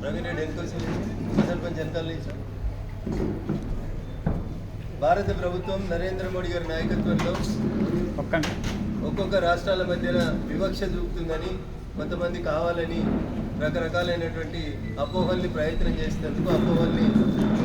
ప్రవీణ్ రెడ్డి సర్పంచ్ భారత ప్రభుత్వం నరేంద్ర మోడీ గారి నాయకత్వంలో ఒక్క ఒక్కొక్క రాష్ట్రాల మధ్యన వివక్ష చూపుతుందని కొంతమంది కావాలని రకరకాలైనటువంటి అపోహల్ని ప్రయత్నం చేసేందుకు అపోహల్ని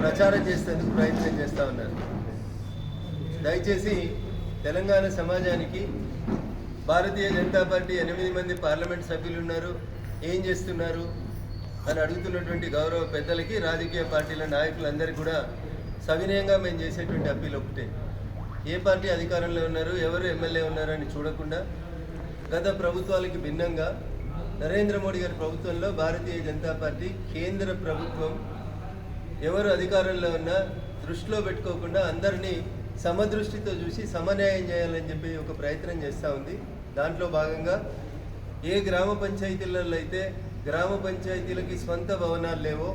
ప్రచారం చేసేందుకు ప్రయత్నం చేస్తూ ఉన్నారు. దయచేసి తెలంగాణ సమాజానికి భారతీయ జనతా పార్టీ ఎనిమిది మంది పార్లమెంట్ సభ్యులు ఉన్నారు. ఏం చేస్తున్నారు? అని అడుగుతున్నటువంటి గౌరవ పెద్దలకి రాజకీయ పార్టీల నాయకులందరికీ కూడా సవినయంగా మేము చేసేటువంటి అప్పీల్ ఒకటే. ఏ పార్టీ అధికారంలో ఉన్నారు ఎవరు ఎమ్మెల్యే ఉన్నారు అని చూడకుండా గత ప్రభుత్వాలకి భిన్నంగా నరేంద్ర మోడీ గారి ప్రభుత్వంలో భారతీయ జనతా పార్టీ కేంద్ర ప్రభుత్వం ఎవరు అధికారంలో ఉన్నా దృష్టిలో పెట్టుకోకుండా అందరినీ సమదృష్టితో చూసి సమన్యాయం చేయాలని చెప్పి ఒక ప్రయత్నం చేస్తూ ఉంది. దాంట్లో భాగంగా ఏ గ్రామ పంచాయతీలలో అయితే గ్రామ పంచాయతీలకి స్వంత భవనాలు లేవో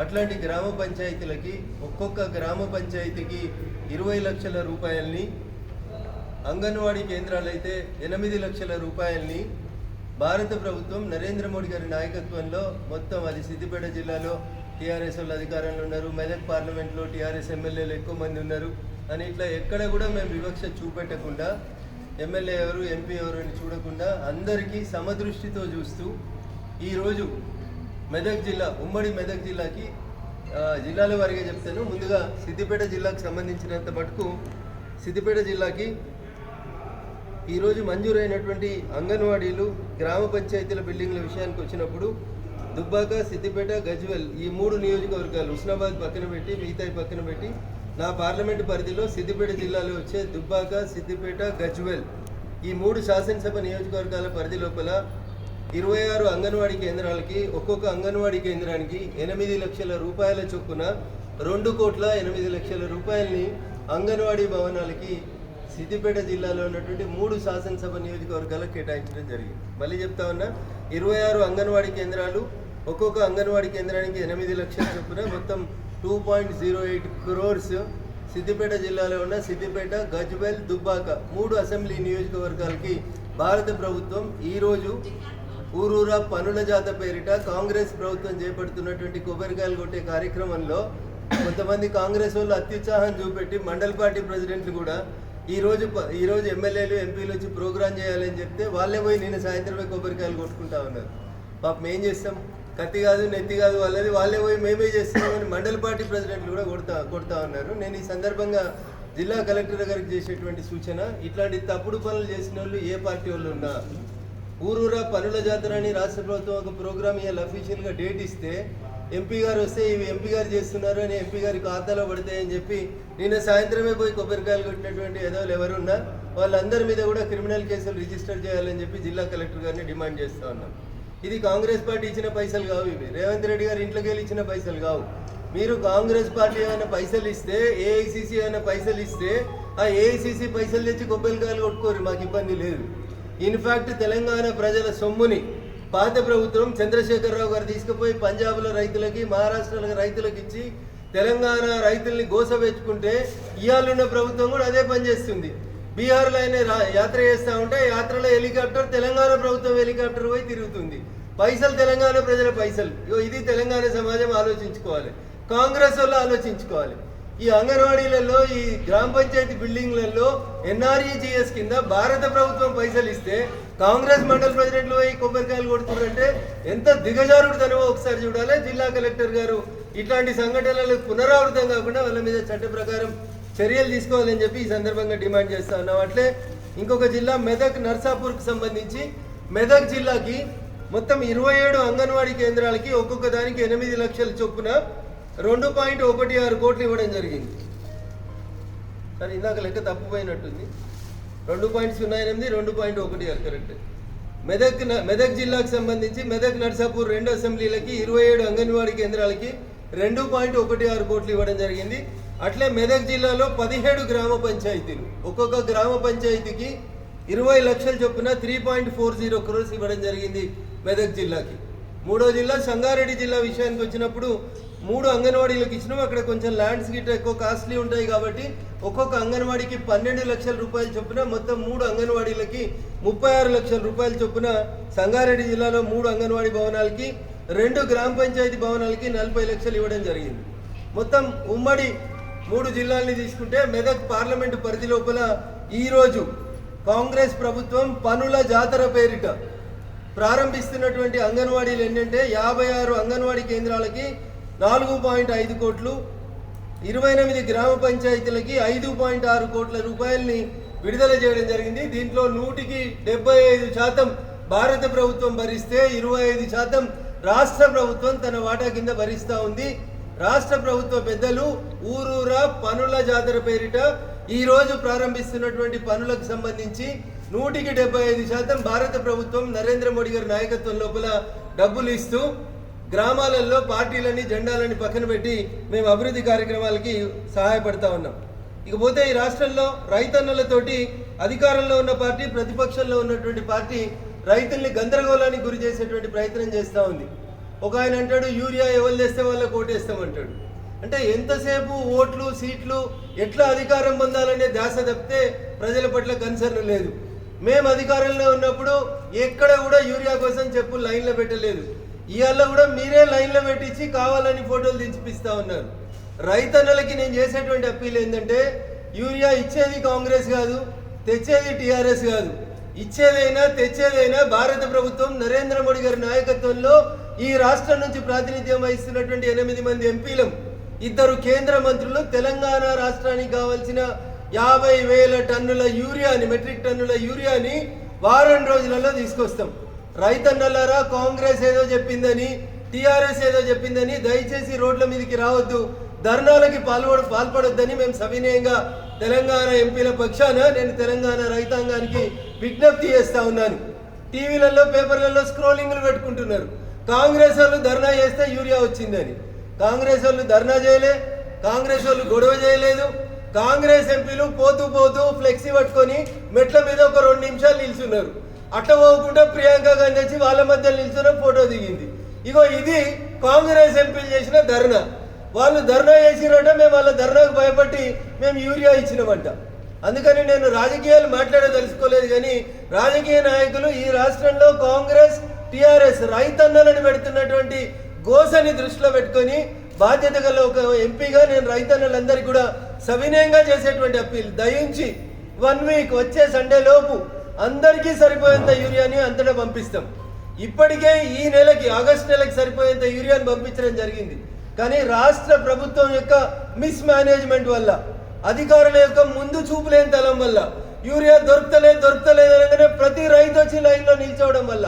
అట్లాంటి గ్రామ పంచాయతీలకి ఒక్కొక్క గ్రామ పంచాయతీకి ఇరవై లక్షల రూపాయల్ని అంగన్వాడీ కేంద్రాలైతే ఎనిమిది లక్షల రూపాయల్ని భారత ప్రభుత్వం నరేంద్ర మోడీ గారి నాయకత్వంలో మొత్తం అది సిద్దిపేట జిల్లాలో టీఆర్ఎస్ వాళ్ళు అధికారంలో ఉన్నారు మెదక్ పార్లమెంట్లో టీఆర్ఎస్ ఎమ్మెల్యేలు ఎక్కువ మంది ఉన్నారు అని ఇట్లా ఎక్కడ కూడా మేము వివక్ష చూపెట్టకుండా ఎమ్మెల్యే ఎవరు ఎంపీ ఎవరు అని చూడకుండా అందరికీ సమదృష్టితో చూస్తూ ఈరోజు మెదక్ జిల్లా ఉమ్మడి మెదక్ జిల్లాకి జిల్లాల వారిగా చెప్తాను. ముందుగా సిద్దిపేట జిల్లాకు సంబంధించినంత మటుకు సిద్దిపేట జిల్లాకి ఈరోజు మంజూరైనటువంటి అంగన్వాడీలు గ్రామ పంచాయతీల బిల్డింగ్ల విషయానికి వచ్చినప్పుడు దుబ్బాక సిద్దిపేట గజ్వెల్ ఈ మూడు నియోజకవర్గాలు హుస్నాబాద్ పక్కన పెట్టి మిగతాయి పక్కన పెట్టి నా పార్లమెంటు పరిధిలో సిద్దిపేట జిల్లాలో వచ్చే దుబ్బాక సిద్దిపేట గజ్వెల్ ఈ మూడు శాసనసభ నియోజకవర్గాల పరిధి లోపల ఇరవై ఆరు అంగన్వాడీ కేంద్రాలకి ఒక్కొక్క అంగన్వాడీ కేంద్రానికి ఎనిమిది లక్షల రూపాయల చొప్పున రెండు కోట్ల ఎనిమిది లక్షల రూపాయలని అంగన్వాడీ భవనాలకి సిద్దిపేట జిల్లాలో ఉన్నటువంటి మూడు శాసనసభ నియోజకవర్గాలకు కేటాయించడం జరిగింది. మళ్ళీ చెప్తా ఉన్నా ఇరవై ఆరు అంగన్వాడీ కేంద్రాలు ఒక్కొక్క అంగన్వాడీ కేంద్రానికి ఎనిమిది లక్షల చొప్పున మొత్తం two point zero eight crores Siddipet జిల్లాలో ఉన్న సిద్దిపేట గజ్బెల్ దుబ్బాక మూడు అసెంబ్లీ నియోజకవర్గాలకి భారత ప్రభుత్వం ఈరోజు ఊరూరా పనుల జాత పేరిట కాంగ్రెస్ ప్రభుత్వం చేపడుతున్నటువంటి కొబ్బరికాయలు కొట్టే కార్యక్రమంలో కొంతమంది కాంగ్రెస్ వాళ్ళు అత్యుత్సాహం చూపెట్టి మండల్ పార్టీ ప్రెసిడెంట్లు కూడా ఈరోజు ఈరోజు ప- ఎమ్మెల్యేలు ఎంపీలు వచ్చి ప్రోగ్రాం చేయాలని చెప్తే వాళ్ళే పోయి నేను సాయంత్రమే కొబ్బరికాయలు కొట్టుకుంటా ఉన్నారు. పాపం ఏం చేస్తాం? కత్తి కాదు నెత్తి కాదు వాళ్ళది. వాళ్ళే పోయి మేమే చేస్తున్నామని మండల పార్టీ ప్రెసిడెంట్లు కూడా కొడతా కొడతా ఉన్నారు. నేను ఈ సందర్భంగా జిల్లా కలెక్టర్ గారికి చేసేటువంటి సూచన ఇట్లాంటి తప్పుడు పనులు చేసిన వాళ్ళు ఏ పార్టీ వాళ్ళు ఉన్నా ఊరూరా పనుల జాతర అని రాష్ట్ర ప్రభుత్వం ఒక ప్రోగ్రామ్ ఇవాళ అఫీషియల్గా డేట్ ఇస్తే ఎంపీ గారు వస్తే ఇవి ఎంపీ గారు చేస్తున్నారు అని ఎంపీ గారి ఖాతాలో పడతాయని చెప్పి నిన్న సాయంత్రమే పోయి కొబ్బరికాయలు కొట్టినటువంటి ఎదవలు ఎవరున్నా వాళ్ళందరి మీద కూడా క్రిమినల్ కేసులు రిజిస్టర్ చేయాలని చెప్పి జిల్లా కలెక్టర్ గారిని డిమాండ్ చేస్తూ ఉన్నాం. ఇది కాంగ్రెస్ పార్టీ ఇచ్చిన పైసలు కావు ఇవి. రేవంత్ రెడ్డి గారు ఇంట్లోకి వెళ్ళి ఇచ్చిన పైసలు కావు. మీరు కాంగ్రెస్ పార్టీ ఏమైనా పైసలు ఇస్తే ఏఐసిసి ఏమైనా పైసలు ఇస్తే ఆ ఏఐసిసి పైసలు తెచ్చి కొబ్బరికాయలు కొట్టుకోరు మాకు ఇబ్బంది లేదు. ఇన్ఫాక్ట్ తెలంగాణ ప్రజల సొమ్ముని పాత ప్రభుత్వం చంద్రశేఖరరావు గారు తీసుకుపోయి పంజాబ్లో రైతులకి మహారాష్ట్రలో రైతులకు ఇచ్చి తెలంగాణ రైతుల్ని గోసపెచ్చుకుంటే ఇవాళున్న ప్రభుత్వం కూడా అదే పనిచేస్తుంది బీహార్లో ఆయన యాత్ర చేస్తూ ఉంటే యాత్రలో హెలికాప్టర్ తెలంగాణ ప్రభుత్వం హెలికాప్టర్ పోయి తిరుగుతుంది. పైసలు తెలంగాణ ప్రజల పైసలు. ఇగో ఇది తెలంగాణ సమాజం ఆలోచించుకోవాలి. కాంగ్రెస్ వాళ్ళు ఆలోచించుకోవాలి. ఈ అంగన్వాడీలలో ఈ గ్రామ పంచాయతీ బిల్డింగ్లలో ఎన్ఆర్ఈజిఎస్ కింద భారత ప్రభుత్వం పైసలు ఇస్తే కాంగ్రెస్ మండల ప్రెసిడెంట్లు పోయి కొబ్బరికాయలు కొడుతున్నారంటే ఎంత దిగజారుడుతనమో ఒకసారి చూడాలి. జిల్లా కలెక్టర్ గారు ఇట్లాంటి సంఘటనలు పునరావృతం కాకుండా వాళ్ళ మీద చట్ట ప్రకారం చర్యలు తీసుకోవాలని చెప్పి ఈ సందర్భంగా డిమాండ్ చేస్తా ఉన్నాం. అట్లే ఇంకొక జిల్లా మెదక్ నర్సాపూర్కి సంబంధించి మెదక్ జిల్లాకి మొత్తం ఇరవై ఏడు అంగన్వాడీ కేంద్రాలకి ఒక్కొక్క దానికి ఎనిమిది లక్షల చొప్పున రెండు పాయింట్ ఒకటి ఆరు కోట్లు ఇవ్వడం జరిగింది. కానీ ఇందాక లెక్క తప్పిపోయినట్టుంది. రెండు పాయింట్ సున్నా ఎనిమిది రెండు పాయింట్ ఒకటి ఆరు కరెక్ట్. మెదక్ మెదక్ జిల్లాకు సంబంధించి మెదక్ నర్సాపూర్ రెండు అసెంబ్లీలకి ఇరవై ఏడు అంగన్వాడీ కేంద్రాలకి రెండు పాయింట్ ఒకటి ఆరు కోట్లు ఇవ్వడం జరిగింది. అట్లే మెదక్ జిల్లాలో పదిహేడు గ్రామ పంచాయతీలు. ఒక్కొక్క గ్రామ పంచాయతీకి ఇరవై లక్షల చొప్పున three point four zero crores ఇవ్వడం జరిగింది మెదక్ జిల్లాకి. మూడో జిల్లా సంగారెడ్డి జిల్లా విషయానికి వచ్చినప్పుడు మూడు అంగన్వాడీలకు ఇచ్చినాం. అక్కడ కొంచెం ల్యాండ్స్ గిట్ట ఎక్కువ కాస్ట్లీ ఉంటాయి కాబట్టి ఒక్కొక్క అంగన్వాడీకి పన్నెండు లక్షల రూపాయల చొప్పున మొత్తం మూడు అంగన్వాడీలకి ముప్పై ఆరు లక్షల రూపాయల చొప్పున సంగారెడ్డి జిల్లాలో మూడు అంగన్వాడీ భవనాలకి రెండు గ్రామ పంచాయతీ భవనాలకి నలభై లక్షలు ఇవ్వడం జరిగింది. మొత్తం ఉమ్మడి మూడు జిల్లాల్ని తీసుకుంటే మెదక్ పార్లమెంటు పరిధి లోపల ఈరోజు కాంగ్రెస్ ప్రభుత్వం పనుల జాతర పేరిట ప్రారంభిస్తున్నటువంటి అంగన్వాడీలు ఏంటంటే యాభై ఆరు అంగన్వాడీ కేంద్రాలకి నాలుగు పాయింట్ ఐదు కోట్లు ఇరవై ఎనిమిది గ్రామ పంచాయతీలకి ఐదు పాయింట్ ఆరు కోట్ల రూపాయల్ని విడుదల చేయడం జరిగింది. దీంట్లో నూటికి డెబ్బై ఐదు శాతం భారత ప్రభుత్వం భరిస్తే ఇరవై ఐదు శాతం రాష్ట్ర ప్రభుత్వం తన వాటా కింద భరిస్తూ ఉంది. రాష్ట్ర ప్రభుత్వ పెద్దలు ఊరూరా పనుల జాతర పేరిట ఈరోజు ప్రారంభిస్తున్నటువంటి పనులకు సంబంధించి నూటికి డెబ్బై ఐదు శాతం భారత ప్రభుత్వం నరేంద్ర మోడీ గారి నాయకత్వం లోపల డబ్బులు ఇస్తూ గ్రామాలలో పార్టీలని జెండాలని పక్కన పెట్టి మేము అభివృద్ధి కార్యక్రమాలకి సహాయపడతా ఉన్నాం. ఇకపోతే ఈ రాష్ట్రంలో రైతన్నలతోటి అధికారంలో ఉన్న పార్టీ ప్రతిపక్షంలో ఉన్నటువంటి పార్టీ రైతుల్ని గందరగోళానికి గురి చేసేటువంటి ప్రయత్నం చేస్తూ ఉంది. ఒక ఆయన అంటాడు యూరియా ఎవరు చేస్తే వాళ్ళకి ఓటేస్తామంటాడు. అంటే ఎంతసేపు ఓట్లు సీట్లు ఎట్లా అధికారం పొందాలనే ధ్యాస తప్పితే ప్రజల పట్ల కన్సర్న్ లేదు. మేము అధికారంలో ఉన్నప్పుడు ఎక్కడ కూడా యూరియా కోసం చెప్పు లైన్లో పెట్టలేదు. ఇవాళ కూడా మీరే లైన్లో పెట్టించి కావాలని ఫోటోలు దించిపిస్తూ ఉన్నారు. రైతన్నలకి నేను చేసేటువంటి అప్పీల్ ఏంటంటే యూరియా ఇచ్చేది కాంగ్రెస్ కాదు తెచ్చేది టీఆర్ఎస్ కాదు. ఇచ్చేదైనా తెచ్చేదైనా భారత ప్రభుత్వం నరేంద్ర మోడీ గారి నాయకత్వంలో ఈ రాష్ట్రం నుంచి ప్రాతినిధ్యం వహిస్తున్నటువంటి ఎనిమిది మంది ఎంపీలం. ఇద్దరు కేంద్ర మంత్రులు తెలంగాణ రాష్ట్రానికి కావాల్సిన యాభై వేల టన్నుల యూరియాని మెట్రిక్ టన్నుల యూరియాని వారం రోజులలో తీసుకొస్తాం. రైతన్నలారా కాంగ్రెస్ ఏదో చెప్పిందని టీఆర్ఎస్ ఏదో చెప్పిందని దయచేసి రోడ్ల మీదకి రావద్దు. ధర్నాలకి పాల్పడ పాల్పడొద్దని మేము సవినయంగా తెలంగాణ ఎంపీల పక్షాన నేను తెలంగాణ రైతాంగానికి విజ్ఞప్తి చేస్తా ఉన్నాను. టీవీలలో పేపర్లలో స్క్రోలింగ్లు పెట్టుకుంటున్నారు. కాంగ్రెస్ వాళ్ళు ధర్నా చేస్తే యూరియా వచ్చిందని. కాంగ్రెస్ వాళ్ళు ధర్నా చేయలే కాంగ్రెస్ వాళ్ళు గొడవ చేయలేదు. కాంగ్రెస్ ఎంపీలు పోతూ పోతూ ఫ్లెక్సీ పట్టుకొని మెట్ల మీద ఒక రెండు నిమిషాలు నిల్చున్నారు. అట్ట పోకుండా ప్రియాంక గాంధీ వచ్చి వాళ్ళ మధ్య నిల్చున్న ఫోటో దిగింది. ఇగో ఇది కాంగ్రెస్ ఎంపీలు చేసిన ధర్నా. వాళ్ళు ధర్నా చేసిరట మేము వాళ్ళ ధర్నాకు భయపడి మేము యూరియా ఇచ్చినామంట. అందుకని నేను రాజకీయాలు మాట్లాడదలుచుకోలేదు కానీ రాజకీయ నాయకులు ఈ రాష్ట్రంలో కాంగ్రెస్ టిఆర్ఎస్ రైతన్నలను పెడుతున్నటువంటి గోసని దృష్టిలో పెట్టుకొని బాధ్యత గల ఒక ఎంపీగా నేను రైతన్నలందరికీ కూడా సవినయంగా చేసేటువంటి అప్పీల్. దయించి వన్ వీక్ వచ్చే సండే లోపు అందరికీ సరిపోయేంత యూరియాని అంతటా పంపిస్తాం. ఇప్పటికే ఈ నెలకి ఆగస్ట్ నెలకి సరిపోయేంత యూరియాని పంపించడం జరిగింది. కానీ రాష్ట్ర ప్రభుత్వం యొక్క మిస్ మేనేజ్మెంట్ వల్ల అధికారుల యొక్క ముందు చూపులేని తలం వల్ల యూరియా దొరకలే దొరకలేదు అనగానే ప్రతి రైతు వచ్చి లైన్లో నిల్చోవడం వల్ల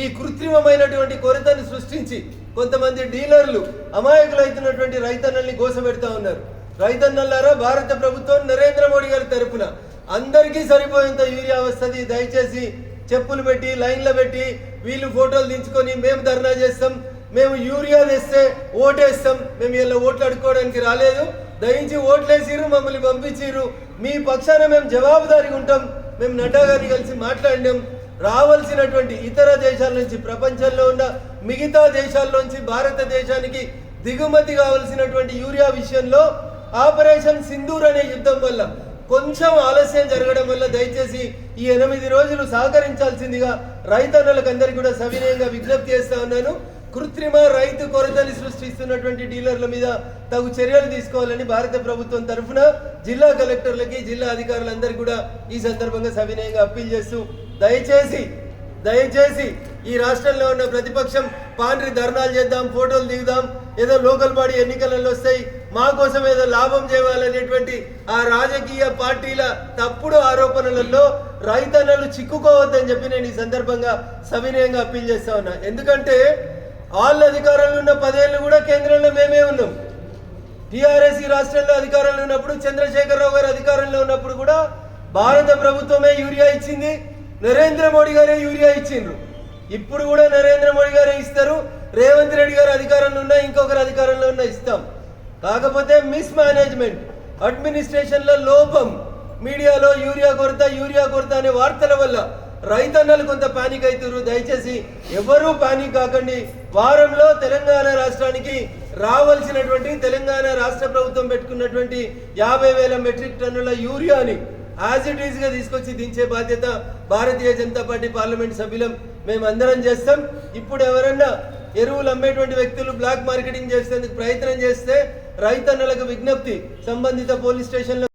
ఈ కృత్రిమమైనటువంటి కొరతను సృష్టించి కొంతమంది డీలర్లు అమాయకులైతున్నటువంటి రైతన్నల్ని గోసపెడతా ఉన్నారు. రైతన్నలారా భారత ప్రభుత్వం నరేంద్ర మోడీ గారి తరపున అందరికీ సరిపోయేంత యూరియా వస్తుంది. దయచేసి చెప్పులు పెట్టి లైన్లో పెట్టి వీళ్ళు ఫోటోలు దించుకొని మేము ధర్నా చేస్తాం. మేము యూరియా తెస్తే ఓటేస్తాం. మేము ఇలా ఓట్లు అడుక్కోవడానికి రాలేదు. దయించి ఓట్లేసిర్రు మమ్మల్ని పంపించిర్రు. మీ పక్షాన మేము జవాబుదారీగా ఉంటాం. మేము నడ్డా గారిని కలిసి మాట్లాడినాం. రావాల్సినటువంటి ఇతర దేశాల నుంచి ప్రపంచంలో ఉన్న మిగతా దేశాల్లోంచి భారతదేశానికి దిగుమతి కావలసినటువంటి యూరియా విషయంలో ఆపరేషన్ సింధూర్ అనే యుద్ధం వల్ల కొంచెం ఆలస్యం జరగడం వల్ల దయచేసి ఈ ఎనిమిది రోజులు సహకరించాల్సిందిగా రైతన్నలకు అందరికీ కూడా సవినయంగా విజ్ఞప్తి చేస్తా ఉన్నాను. కృత్రిమ రైతు కొరతని సృష్టిస్తున్నటువంటి డీలర్ల మీద తగు చర్యలు తీసుకోవాలని భారత ప్రభుత్వం తరఫున జిల్లా కలెక్టర్లకి జిల్లా అధికారులందరికీ కూడా ఈ సందర్భంగా సవినయంగా అప్పీల్ చేస్తూ దయచేసి దయచేసి ఈ రాష్ట్రంలో ఉన్న ప్రతిపక్షం పాండ్రి ధర్నాలు చేద్దాం ఫోటోలు దిగుదాం ఏదో లోకల్ బాడీ ఎన్నికలలో వస్తాయి మా కోసం ఏదో లాభం చేయాలనేటువంటి ఆ రాజకీయ పార్టీల తప్పుడు ఆరోపణలలో రైతన్నలు చిక్కుకోవద్దని చెప్పి నేను ఈ సందర్భంగా సవినయంగా అప్పీల్ చేస్తా ఉన్నా. ఎందుకంటే వాళ్ళ అధికారంలో ఉన్న పదేళ్ళు కూడా కేంద్రంలో మేమే ఉన్నాం. టీఆర్ఎస్ రాష్ట్రంలో అధికారంలో ఉన్నప్పుడు చంద్రశేఖరరావు గారు అధికారంలో ఉన్నప్పుడు కూడా భారత ప్రభుత్వమే యూరియా ఇచ్చింది. నరేంద్ర మోడీ గారే యూరియా ఇచ్చిండ్రు. ఇప్పుడు కూడా నరేంద్ర మోడీ గారే ఇస్తారు. రేవంత్ రెడ్డి గారు అధికారంలో ఉన్నా ఇంకొకరు అధికారంలో ఉన్నా ఇస్తాం. కాకపోతే మిస్ మేనేజ్మెంట్ అడ్మినిస్ట్రేషన్లో లోపం మీడియాలో యూరియా కొరత యూరియా కొరత అనే వార్తల వల్ల రైతన్నలు కొంత పానిక్ అవుతున్నారు దయచేసి ఎవరూ పానిక్ కాకండి. వారంలో తెలంగాణ రాష్ట్రానికి రావాల్సినటువంటి తెలంగాణ రాష్ట్ర ప్రభుత్వం పెట్టుకున్నటువంటి యాభై వేల మెట్రిక్ టన్నుల యూరియాని యాజ్ ఇట్ ఈజ్గా తీసుకొచ్చి దించే బాధ్యత భారతీయ జనతా పార్టీ పార్లమెంట్ సభ్యులం మేము అందరం చేస్తాం. ఇప్పుడు ఎవరన్నా ఎరువులు అమ్మేటువంటి వ్యక్తులు బ్లాక్ మార్కెటింగ్ చేసేందుకు ప్రయత్నం చేస్తే రైతన్నలకు విజ్ఞప్తి. సంబంధిత పోలీస్ స్టేషన్లో